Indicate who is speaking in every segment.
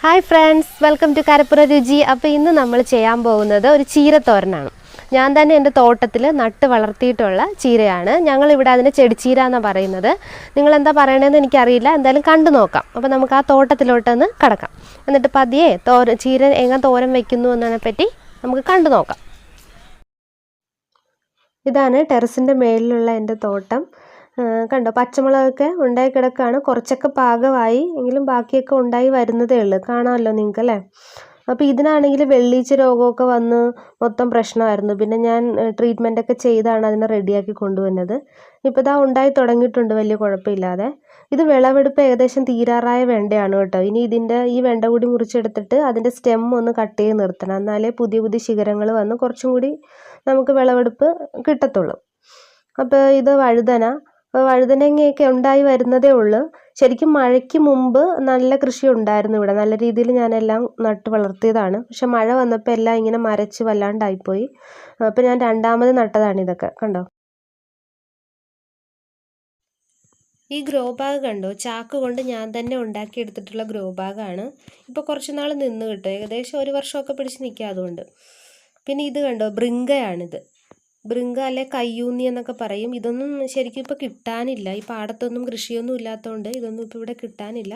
Speaker 1: Hi friends welcome to Karappura Ruchi അപ്പോൾ ഇന്ന് നമ്മൾ ചെയ്യാൻ പോകുന്നത് ഒരു ചീരത്തോരനാണ്. ഞാൻ തന്നെ എന്റെ തോട്ടത്തിൽ നട്ട് വളർത്തിയിട്ടുള്ള ചീരയാണ്. ഞങ്ങൾ ഇവിടെ അതിന് ചെടിച്ചീര എന്നാണ് പറയുന്നത്. നിങ്ങൾ എന്താ പറയണതെന്ന് എനിക്കറിയില്ല. എന്തായാലും കണ്ടു നോക്കാം. അപ്പോൾ നമുക്ക് ആ തോട്ടത്തിലോട്ടൊന്ന് കടക്കാം. എന്നിട്ട് പതിയെ തോര ചീര എങ്ങനെ തോരൻ വെക്കുന്നു എന്നതിനെ പറ്റി നമുക്ക് കണ്ടു നോക്കാം. ഇതാണ് ടെറസിന്റെ മേളിലുള്ള എന്റെ തോട്ടം. കണ്ടോ പച്ചമുളകൊക്കെ ഉണ്ടായി കിടക്കുകയാണ്. കുറച്ചൊക്കെ പാകമായി എങ്കിലും ബാക്കിയൊക്കെ ഉണ്ടായി വരുന്നതേ ഉള്ളൂ. കാണാമല്ലോ നിങ്ങൾക്ക് അല്ലേ? അപ്പോൾ ഇതിനാണെങ്കിൽ വെള്ളീച്ച രോഗമൊക്കെ വന്ന് മൊത്തം പ്രശ്നമായിരുന്നു. പിന്നെ ഞാൻ ട്രീറ്റ്മെന്റ് ഒക്കെ ചെയ്താണ് അതിനെ റെഡിയാക്കി കൊണ്ടുവന്നത്. ഇപ്പോൾ ഇതാ ഉണ്ടായി തുടങ്ങിയിട്ടുണ്ട് വലിയ കുഴപ്പമില്ലാതെ. ഇത് വിളവെടുപ്പ് ഏകദേശം തീരാറായ വെണ്ടയാണ് കേട്ടോ. ഇനി ഇതിന്റെ ഈ വെണ്ട കൂടി മുറിച്ചെടുത്തിട്ട് അതിന്റെ സ്റ്റെം ഒന്ന് കട്ട് ചെയ്ത് നിർത്തണം. എന്നാലേ പുതിയ പുതിയ ശിഖരങ്ങൾ വന്ന് കുറച്ചും കൂടി നമുക്ക് വിളവെടുപ്പ് കിട്ടത്തുള്ളൂ. അപ്പോൾ ഇത് വഴുതന വഴുതനങ്ങയൊക്കെ ഉണ്ടായി വരുന്നതേ ഉള്ളൂ. ശരിക്കും മഴയ്ക്ക് മുമ്പ് നല്ല കൃഷി ഉണ്ടായിരുന്നു ഇവിടെ. നല്ല രീതിയിൽ ഞാനെല്ലാം നട്ട് വളർത്തിയതാണ്. പക്ഷെ മഴ വന്നപ്പോൾ എല്ലാം ഇങ്ങനെ മരച്ച് വല്ലാണ്ടായിപ്പോയി. അപ്പോൾ ഞാൻ രണ്ടാമത് നട്ടതാണ് ഇതൊക്കെ. കണ്ടോ? ഈ ഗ്രോ ബാഗ് കണ്ടോ? ചാക്ക് കൊണ്ട് ഞാൻ തന്നെ ഉണ്ടാക്കിയെടുത്തിട്ടുള്ള ഗ്രോ ബാഗാണ്. ഇപ്പോൾ കുറച്ച് നാൾ നിന്ന് കിട്ടും. ഏകദേശം ഒരു വർഷമൊക്കെ പിടിച്ച് നിൽക്കുക അതുകൊണ്ട്. പിന്നെ ഇത് കണ്ടോ? ബൃങ്കയാണിത് ബൃങ്ക അല്ലെ കയ്യൂന്നി എന്നൊക്കെ പറയും. ഇതൊന്നും ശരിക്കും ഇപ്പോൾ കിട്ടാനില്ല. ഈ പാടത്തൊന്നും കൃഷിയൊന്നും ഇല്ലാത്തതുകൊണ്ട് ഇതൊന്നും ഇപ്പോൾ ഇവിടെ കിട്ടാനില്ല.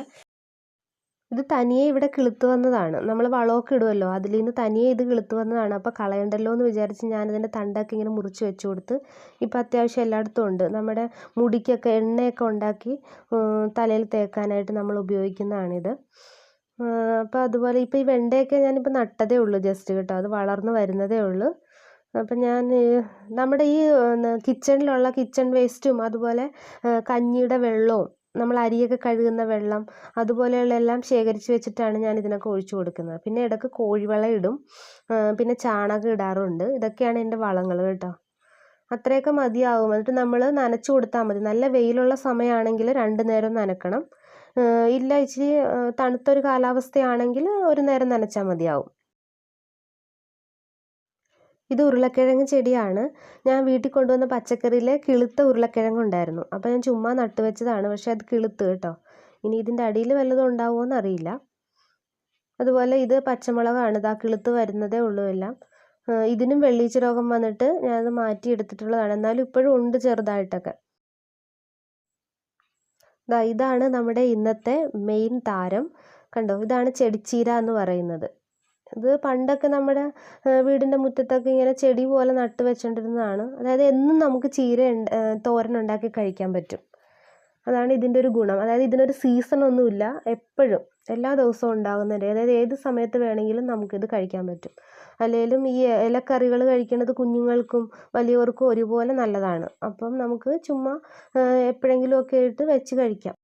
Speaker 1: ഇത് തനിയെ ഇവിടെ കിളുത്തു വന്നതാണ്. നമ്മൾ വളമൊക്കെ ഇടുമല്ലോ അതിൽ നിന്ന് തനിയെ ഇത് കിളുത്തു വന്നതാണ്. അപ്പോൾ കളയണ്ടല്ലോ എന്ന് വിചാരിച്ച് ഞാനിതിന്റെ തണ്ടൊക്കെ ഇങ്ങനെ മുറിച്ച് വെച്ച് കൊടുത്ത് ഇപ്പോൾ അത്യാവശ്യം എല്ലായിടത്തും ഉണ്ട്. നമ്മുടെ മുടിക്കൊക്കെ എണ്ണയൊക്കെ ഉണ്ടാക്കി തലയിൽ തേക്കാനായിട്ട് നമ്മൾ ഉപയോഗിക്കുന്നതാണിത്. അപ്പോൾ അതുപോലെ ഇപ്പോൾ ഈ വെണ്ടയൊക്കെ ഞാനിപ്പോൾ നട്ടതേ ഉള്ളൂ ജസ്റ്റ് കേട്ടോ. അത് വളർന്ന് വരുന്നതേ ഉള്ളൂ. അപ്പം ഞാൻ നമ്മുടെ ഈ കിച്ചണിലുള്ള കിച്ചൺ വേസ്റ്റും അതുപോലെ കഞ്ഞിയുടെ വെള്ളവും നമ്മൾ അരിയൊക്കെ കഴുകുന്ന വെള്ളം അതുപോലെയുള്ള എല്ലാം ശേഖരിച്ച് വെച്ചിട്ടാണ് ഞാൻ ഇതിനൊക്കെ ഒഴിച്ചു കൊടുക്കുന്നത്. പിന്നെ ഇടയ്ക്ക് കോഴിവളം ഇടും. പിന്നെ ചാണകം ഇടാറുണ്ട്. ഇതൊക്കെയാണ് എന്റെ വളങ്ങൾ കേട്ടോ. അത്രയൊക്കെ മതിയാവും. എന്നിട്ട് നമ്മൾ നനച്ചു കൊടുത്താൽ മതി. നല്ല വെയിലുള്ള സമയമാണെങ്കിൽ രണ്ട് നേരം നനക്കണം. ഇല്ല ഇച്ചിരി തണുത്തൊരു കാലാവസ്ഥയാണെങ്കിൽ ഒരു നേരം നനച്ചാൽ മതിയാവും. ഇത് ഉരുളക്കിഴങ്ങ് ചെടിയാണ്. ഞാൻ വീട്ടിൽ കൊണ്ടുവന്ന പച്ചക്കറിയിലെ കിളുത്ത ഉരുളക്കിഴങ്ങ് ഉണ്ടായിരുന്നു. അപ്പോൾ ഞാൻ ചുമ്മാ നട്ടു വെച്ചതാണ്. പക്ഷേ അത് കിളുത്ത് കേട്ടോ. ഇനി ഇതിന്റെ അടിയിൽ വല്ലതും ഉണ്ടാവുമോ എന്നറിയില്ല. അതുപോലെ ഇത് പച്ചമുളകാണ്. ഇതാ കിളുത്ത് വരുന്നതേ ഉള്ളൂ എല്ലാം. ഇതിനും വെള്ളീച്ച രോഗം വന്നിട്ട് ഞാനത് മാറ്റി എടുത്തിട്ടുള്ളതാണ്. എന്നാലും ഇപ്പോഴും ഉണ്ട് ചെറുതായിട്ടൊക്കെ. ഇതാണ് നമ്മുടെ ഇന്നത്തെ മെയിൻ താരം. കണ്ടോ? ഇതാണ് ചെടിച്ചീര എന്ന് പറയുന്നത്. ഇത് പണ്ടൊക്കെ നമ്മുടെ വീടിന്റെ മുറ്റത്തൊക്കെ ഇങ്ങനെ ചെടി പോലെ നട്ട് വെച്ചുകൊണ്ടിരുന്നതാണ് അതായത് എന്നും നമുക്ക് ചീര തോരൻ ഉണ്ടാക്കി കഴിക്കാൻ പറ്റും. അതാണ് ഇതിന്റെ ഒരു ഗുണം. അതായത് ഇതിനൊരു സീസൺ ഒന്നുമില്ല എപ്പോഴും. എല്ലാ ദിവസവും ഉണ്ടാകുന്നുണ്ട് അതായത് ഏത് സമയത്ത് വേണമെങ്കിലും നമുക്കിത് കഴിക്കാൻ പറ്റും. അല്ലെങ്കിലും ഈ ഇലക്കറികൾ കഴിക്കുന്നത് കുഞ്ഞുങ്ങൾക്കും വലിയവർക്കും ഒരുപോലെ നല്ലതാണ്. അപ്പം നമുക്ക് ചുമ്മാ എപ്പോഴെങ്കിലുമൊക്കെ ആയിട്ട് വെച്ച് കഴിക്കാം.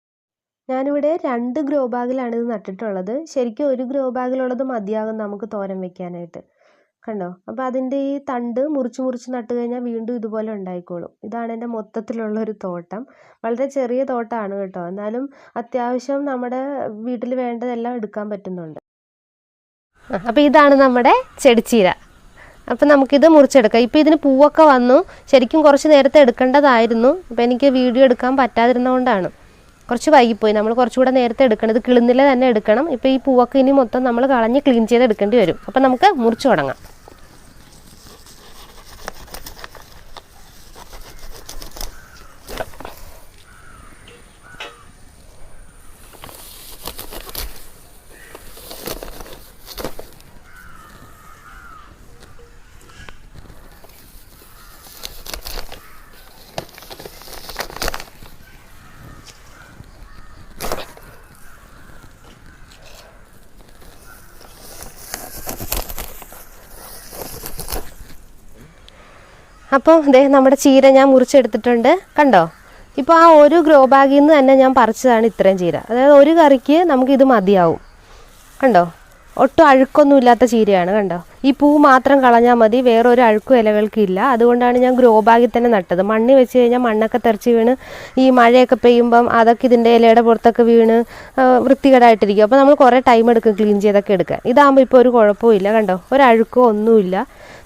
Speaker 1: ഞാനിവിടെ രണ്ട് ഗ്രോ ബാഗിലാണ് ഇത് നട്ടിട്ടുള്ളത്. ശരിക്കും ഒരു ഗ്രോ ബാഗിലുള്ളത് മതിയാകും നമുക്ക് തോരൻ വെക്കാനായിട്ട്. കണ്ടോ? അപ്പോൾ അതിന്റെ ഈ തണ്ട് മുറിച്ച് മുറിച്ച് നട്ട് കഴിഞ്ഞാൽ വീണ്ടും ഇതുപോലെ ഉണ്ടായിക്കോളും. ഇതാണ് എന്റെ മൊത്തത്തിലുള്ള ഒരു തോട്ടം. വളരെ ചെറിയ തോട്ടമാണ് കേട്ടോ. എന്നാലും അത്യാവശ്യം നമ്മുടെ വീട്ടിൽ വേണ്ടതെല്ലാം എടുക്കാൻ പറ്റുന്നുണ്ട്. അപ്പോൾ ഇതാണ് നമ്മുടെ ചെടിച്ചീര. അപ്പം നമുക്കിത് മുറിച്ചെടുക്കാം. ഇപ്പോൾ ഇതിന് പൂവൊക്കെ വന്നു. ശരിക്കും കുറച്ച് നേരത്തെ എടുക്കേണ്ടതായിരുന്നു. അപ്പോൾ എനിക്ക് വീഡിയോ എടുക്കാൻ പറ്റാതിരുന്നതുകൊണ്ടാണ്. കുറച്ച് വൈകിപ്പോയി. നമ്മൾ കുറച്ചുകൂടെ നേരത്തെ എടുക്കേണ്ടത് കിളുന്നില തന്നെ എടുക്കണം. ഇപ്പോൾ ഈ പൂവൊക്കെ ഇനി മൊത്തം നമ്മൾ കളഞ്ഞ് ക്ലീൻ ചെയ്ത് എടുക്കേണ്ടി വരും. അപ്പം നമുക്ക് മുറിച്ച് തുടങ്ങാം. അപ്പോൾ ദേ നമ്മുടെ ചീര ഞാൻ മുറിച്ചെടുത്തിട്ടുണ്ട്. കണ്ടോ? ഇപ്പോൾ ആ ഒരു ഗ്രോ ബാഗിൽ നിന്ന് തന്നെ ഞാൻ പറിച്ചതാണ് ഇത്രയും ചീര. അതായത് ഒരു കറിക്ക് നമുക്ക് ഇത് മതിയാവും. കണ്ടോ? ഒട്ടും അഴുക്കൊന്നും ഇല്ലാത്ത ചീരയാണ് കണ്ടോ? ഈ പൂ മാത്രം കളഞ്ഞാൽ മതി വേറെ ഒരു അഴുക്കും ഇലകൾക്ക് ഇല്ല. അതുകൊണ്ടാണ് ഞാൻ ഗ്രോ ബാഗിൽ തന്നെ നട്ടത്. മണ്ണ് വെച്ച് കഴിഞ്ഞാൽ മണ്ണൊക്കെ തെറിച്ച് വീണ് ഈ മഴയൊക്കെ പെയ്യുമ്പം അതൊക്കെ ഇതിന്റെ ഇലയുടെ പുറത്തൊക്കെ വീണ് വൃത്തികേടായിട്ടിരിക്കും. അപ്പോൾ നമ്മൾ കുറേ ടൈം എടുക്കും ക്ലീൻ ചെയ്തൊക്കെ എടുക്കാൻ. ഇതാകുമ്പോൾ ഇപ്പോൾ ഒരു കുഴപ്പവും ഇല്ല കണ്ടോ? ഒരഴുക്കോ ഒന്നുമില്ല.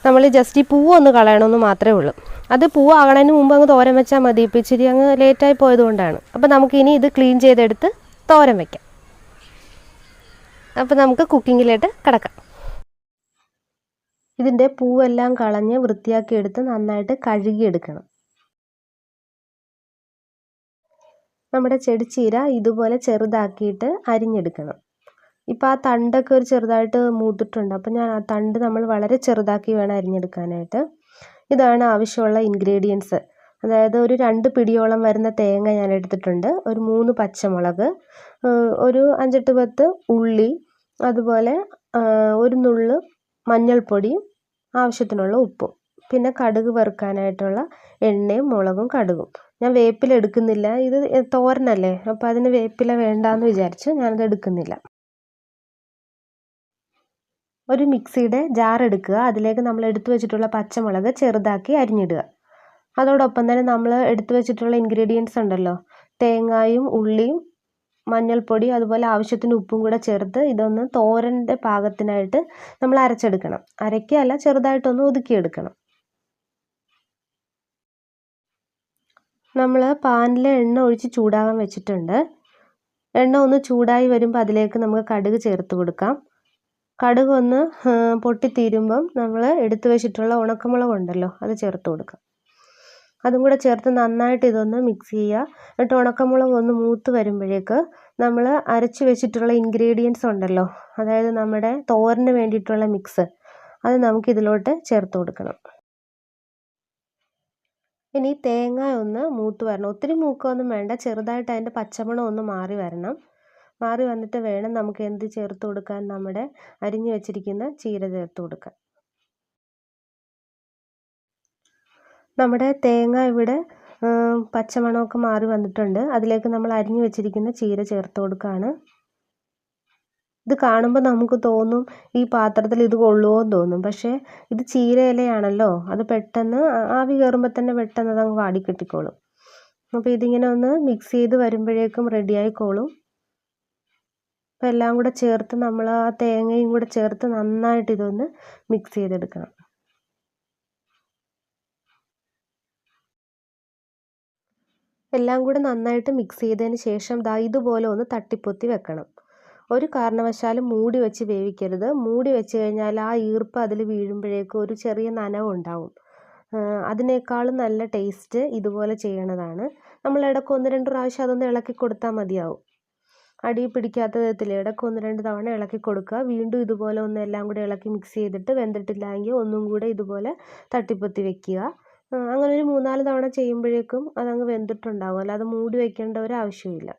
Speaker 1: നമ്മൾ ജസ്റ്റ് ഈ പൂവ് ഒന്ന് കളയണമെന്ന് മാത്രമേ ഉള്ളൂ. അത് പൂവ് ആകണതിന് മുമ്പ് അങ്ങ് തോരൻ വെച്ചാൽ മതി. ഇപ്പോൾ ഇച്ചിരി അങ്ങ് ലേറ്റായി പോയതുകൊണ്ടാണ് അപ്പോൾ നമുക്കിനി ഇത് ക്ലീൻ ചെയ്തെടുത്ത് തോരൻ വെക്കാം. അപ്പോൾ നമുക്ക് കുക്കിങ്ങിലോട്ട് കിടക്കാം. ഇതിന്റെ പൂവെല്ലാം കളഞ്ഞ് വൃത്തിയാക്കി എടുത്ത് നന്നായിട്ട് കഴുകിയെടുക്കണം. നമ്മുടെ ചെടിച്ചീര ഇതുപോലെ ചെറുതാക്കിയിട്ട് അരിഞ്ഞെടുക്കണം. ഇപ്പോൾ ആ തണ്ടൊക്കെ ഒരു ചെറുതായിട്ട് മൂത്തിട്ടുണ്ട്. അപ്പോൾ ഞാൻ ആ തണ്ട് നമ്മൾ വളരെ ചെറുതാക്കി വേണം അരിഞ്ഞെടുക്കാനായിട്ട്. ഇതാണ് ആവശ്യമുള്ള ഇൻഗ്രീഡിയൻസ് അതായത് ഒരു രണ്ട് പിടിയോളം വരുന്ന തേങ്ങ ഞാൻ എടുത്തിട്ടുണ്ട്. ഒരു മൂന്ന് പച്ചമുളക് ഒരു അഞ്ചെട്ട് പത്ത് ഉള്ളി അതുപോലെ ഒരു നുള്ള് മഞ്ഞൾപ്പൊടിയും ആവശ്യത്തിനുള്ള ഉപ്പും പിന്നെ കടുക് വറുക്കാനായിട്ടുള്ള എണ്ണയും മുളകും കടുകും. ഞാൻ വേപ്പില എടുക്കുന്നില്ല. ഇത് തോരനല്ലേ? അപ്പോൾ അതിന് വേപ്പില വേണ്ടാന്ന് വിചാരിച്ച് ഞാനത് എടുക്കുന്നില്ല. ഒരു മിക്സിയുടെ ജാർ എടുക്കുക. അതിലേക്ക് നമ്മൾ എടുത്തു വെച്ചിട്ടുള്ള പച്ചമുളക് ചെറുതാക്കി അരിഞ്ഞിടുക. അതോടൊപ്പം തന്നെ നമ്മൾ എടുത്തു വെച്ചിട്ടുള്ള ഇൻഗ്രീഡിയൻസ് ഉണ്ടല്ലോ. തേങ്ങായും ഉള്ളിയും മഞ്ഞൾപ്പൊടി അതുപോലെ ആവശ്യത്തിന് ഉപ്പും കൂടെ ചേർത്ത് ഇതൊന്ന് തോരന്റെ പാകത്തിനായിട്ട് നമ്മൾ അരച്ചെടുക്കണം. അരയ്ക്കല്ല ചെറുതായിട്ടൊന്ന് ഒതുക്കിയെടുക്കണം. നമ്മൾ പാനിൽ എണ്ണ ഒഴിച്ച് ചൂടാകാൻ വെച്ചിട്ടുണ്ട്. എണ്ണ ഒന്ന് ചൂടായി വരുമ്പോൾ അതിലേക്ക് നമുക്ക് കടുക് ചേർത്ത് കൊടുക്കാം. കടുക് ഒന്ന് പൊട്ടിത്തീരുമ്പം നമ്മൾ എടുത്തു വെച്ചിട്ടുള്ള ഉണക്കമുളകുണ്ടല്ലോ അത് ചേർത്ത് കൊടുക്കാം അതും കൂടെ ചേർത്ത് നന്നായിട്ട് ഇതൊന്ന് മിക്സ് ചെയ്യുക. എന്നിട്ട് ഉണക്കമുളക് ഒന്ന് മൂത്ത് വരുമ്പോഴേക്ക് നമ്മൾ അരച്ച് വെച്ചിട്ടുള്ള ഇൻഗ്രീഡിയൻസ് ഉണ്ടല്ലോ അതായത് നമ്മുടെ തോരന് വേണ്ടിയിട്ടുള്ള മിക്സ് അത് നമുക്ക് ഇതിലോട്ട് ചേർത്ത് കൊടുക്കണം. ഇനി തേങ്ങ ഒന്ന് മൂത്ത് വരണം. ഒത്തിരി മൂക്കൊന്നും വേണ്ട ചെറുതായിട്ട് അതിന്റെ പച്ചമണം ഒന്ന് മാറി വരണം. മാറി വന്നിട്ട് വേണം നമുക്ക് എന്ത് ചേർത്ത് കൊടുക്കാൻ നമ്മുടെ അരിഞ്ഞു വെച്ചിരിക്കുന്ന ചീര ചേർത്ത് കൊടുക്കാൻ. നമ്മുടെ തേങ്ങ ഇവിടെ പച്ചമണമൊക്കെ മാറി വന്നിട്ടുണ്ട്. അതിലേക്ക് നമ്മൾ അരിഞ്ഞു വെച്ചിരിക്കുന്ന ചീര ചേർത്ത് കൊടുക്കുകയാണ് ഇത് കാണുമ്പോൾ നമുക്ക് തോന്നും ഈ പാത്രത്തിൽ ഇത് കൊള്ളുമോ എന്ന് തോന്നും. പക്ഷേ ഇത് ചീര ഇലയാണല്ലോ. അത് പെട്ടെന്ന് ആവി കയറുമ്പോൾ തന്നെ പെട്ടെന്ന് അതങ്ങ് വാടി വാടിക്കെട്ടിക്കോളും അപ്പോൾ ഇതിങ്ങനെ ഒന്ന് മിക്സ് ചെയ്ത് വരുമ്പോഴേക്കും റെഡി ആയിക്കോളും. അപ്പോൾ എല്ലാം കൂടെ ചേർത്ത് നമ്മൾ ആ തേങ്ങയും കൂടെ ചേർത്ത് നന്നായിട്ട് ഇതൊന്ന് മിക്സ് ചെയ്തെടുക്കണം. എല്ലാം കൂടെ നന്നായിട്ട് മിക്സ് ചെയ്തതിന് ശേഷം ദാ ഇതുപോലെ ഒന്ന് തട്ടിപ്പൊത്തി വെക്കണം. ഒരു കാരണവശാലും മൂടി വെച്ച് വേവിക്കരുത്. മൂടി വെച്ച് കഴിഞ്ഞാൽ ആ ഈർപ്പ് അതിൽ വീഴുമ്പോഴേക്കും ഒരു ചെറിയ നനവുണ്ടാവും അതിനേക്കാളും നല്ല ടേസ്റ്റ് ഇതുപോലെ ചെയ്യണതാണ്. നമ്മൾ ഇടയ്ക്ക് ഒന്ന് രണ്ട് പ്രാവശ്യം അതൊന്ന് ഇളക്കി കൊടുത്താൽ മതിയാവും. അടി പിടിക്കാത്ത വിധത്തിൽ ഇടയ്ക്ക് ഒന്ന് രണ്ട് തവണ ഇളക്കി കൊടുക്കുക. വീണ്ടും ഇതുപോലെ ഒന്ന് എല്ലാം കൂടെ ഇളക്കി മിക്സ് ചെയ്തിട്ട് വെന്തിട്ടില്ല എങ്കിൽ ഒന്നും കൂടെ ഇതുപോലെ തട്ടിപ്പൊത്തി വെക്കുക. അങ്ങനെ ഒരു മൂന്നാൽ തവണ ചെയ്യുമ്പോഴേക്കും അതങ്ങ് വെന്തിട്ടുണ്ടാവും. അല്ലാതെ മൂടി വെക്കേണ്ട ഒരു ആവശ്യമില്ല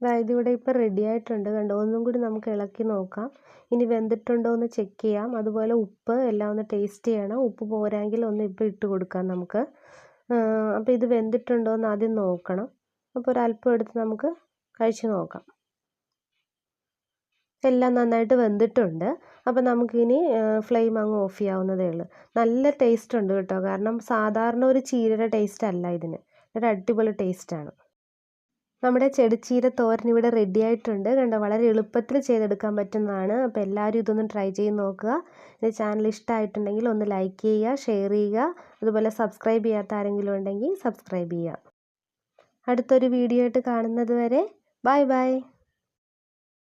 Speaker 1: അതായത് ഇവിടെ ഇപ്പോൾ റെഡി ആയിട്ടുണ്ട്. കണ്ടോ ഒന്നും കൂടി നമുക്ക് ഇളക്കി നോക്കാം. ഇനി വെന്തിട്ടുണ്ടോ എന്ന് ചെക്ക് ചെയ്യാം. അതുപോലെ ഉപ്പ് എല്ലാം ഒന്ന് ടേസ്റ്റ് ചെയ്യണം. ഉപ്പ് പോരാങ്കിൽ ഒന്ന് ഇപ്പോൾ ഇട്ട് കൊടുക്കാം നമുക്ക്. അപ്പോൾ ഇത് വെന്തിട്ടുണ്ടോ എന്ന് ആദ്യം നോക്കണം. അപ്പോൾ ഒരല്പം എടുത്ത് നമുക്ക് കഴിച്ച് നോക്കാം. എല്ലാം നന്നായിട്ട് വെന്തിട്ടുണ്ട്. അപ്പോൾ നമുക്കിനി ഫ്ലെയിം അങ്ങ് ഓഫ് ചെയ്യാവുന്നതേ ഉള്ളൂ. നല്ല ടേസ്റ്റ് ഉണ്ട് കേട്ടോ. കാരണം സാധാരണ ഒരു ചീരയുടെ ടേസ്റ്റ് അല്ല ഇതിന്. ഒരു അടിപൊളി ടേസ്റ്റാണ് നമ്മുടെ ചെടിച്ചീര തോരൻ ഇവിടെ റെഡി ആയിട്ടുണ്ട്. കണ്ടോ വളരെ എളുപ്പത്തിൽ ചെയ്തെടുക്കാൻ പറ്റുന്നതാണ്. അപ്പോൾ എല്ലാവരും ഇതൊന്ന് ട്രൈ ചെയ്ത് നോക്കുക. എന്റെ ചാനൽ ഇഷ്ടമായിട്ടുണ്ടെങ്കിൽ ഒന്ന് ലൈക്ക് ചെയ്യുക ഷെയർ ചെയ്യുക. അതുപോലെ സബ്സ്ക്രൈബ് ചെയ്യാത്ത ആരെങ്കിലും ഉണ്ടെങ്കിൽ സബ്സ്ക്രൈബ് ചെയ്യുക. അടുത്തൊരു വീഡിയോ ആയിട്ട് കാണുന്നത് വരെ ബൈ ബൈ